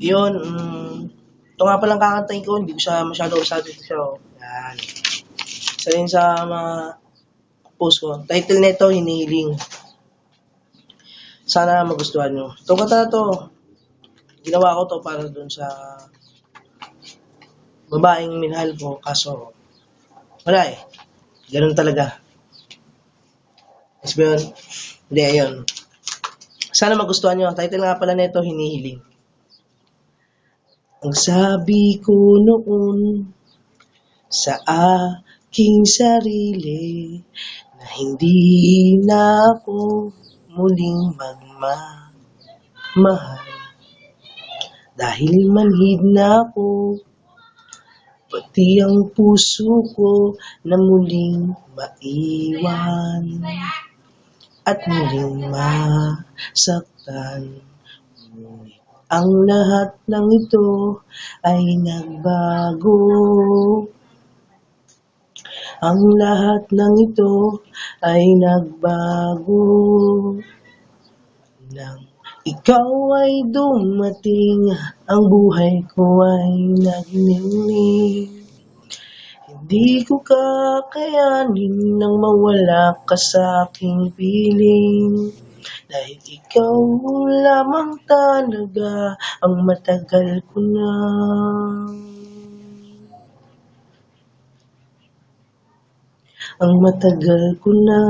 Yun, mm, ito nga palang kakantayin ko, hindi ko siya masyado usado ito siya. Oh. Yan. Isa rin sa mga post ko. Title nito, Hinihiling. Sana magustuhan nyo. Itong kanta na to, ginawa ko to para dun sa babaeng minahal ko, kaso wala eh. Ganun talaga. Yes ba yun? Hindi, ayun. Sana magustuhan nyo. Title nga pala nito, Hinihiling. Ang sabi ko noon sa aking sarili na hindi na ako muling magmamahal. Dahil manhid na ako, pati ang puso ko na muling maiwan at muling masaktan. Ngunit ang lahat ng ito ay nagbago. Ang lahat ng ito ay nagbago. Nang ikaw ay dumating, ang buhay ko ay nagningning. Hindi ko kakayanin nang mawala ka sa aking piling. Dahil ikaw lamang talaga ang matagal ko na. Ang matagal ko na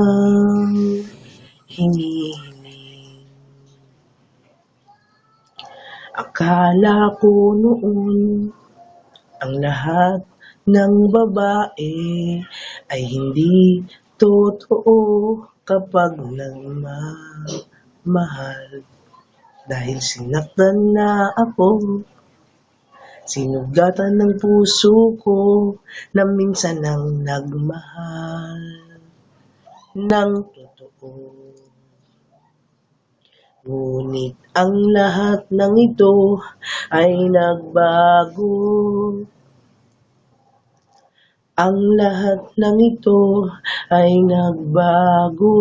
hinihiling. Akala ko noon ang lahat ng babae ay hindi totoo kapag nagmamahal. Dahil sinaktan na ako, sinugatan ng puso ko na minsan ang nagmahal ng totoo. Ngunit ang lahat ng ito ay nagbago. Ang lahat ng ito ay nagbago.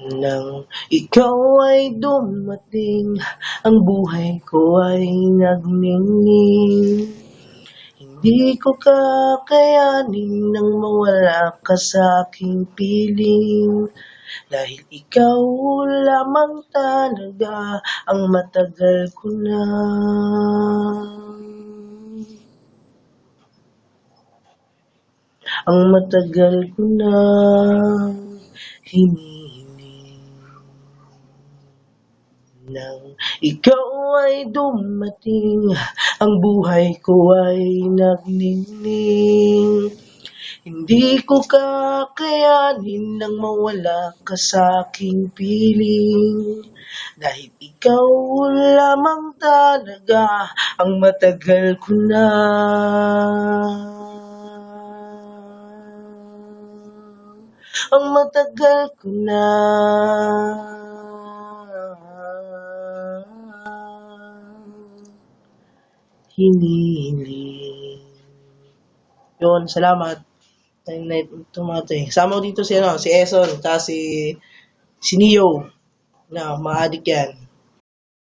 Nang ikaw ay dumating, ang buhay ko ay nagningning. Hindi ko kakayanin nang mawala ka sa aking piling. Dahil ikaw lamang talaga ang matagal ko na. Ang matagal ko na hinihiling. Nang ikaw ay dumating, ang buhay ko ay nagningning. Hindi ko kakayanin nang mawala ka sa aking piling. Dahil ikaw lamang talaga ang matagal ko na. Ang matagal ko na. Hinihiling. Yun, salamat. Time night tumate. Sama ko dito si ano, si Eson, tsaka si si Neo. Na, mga adik yan.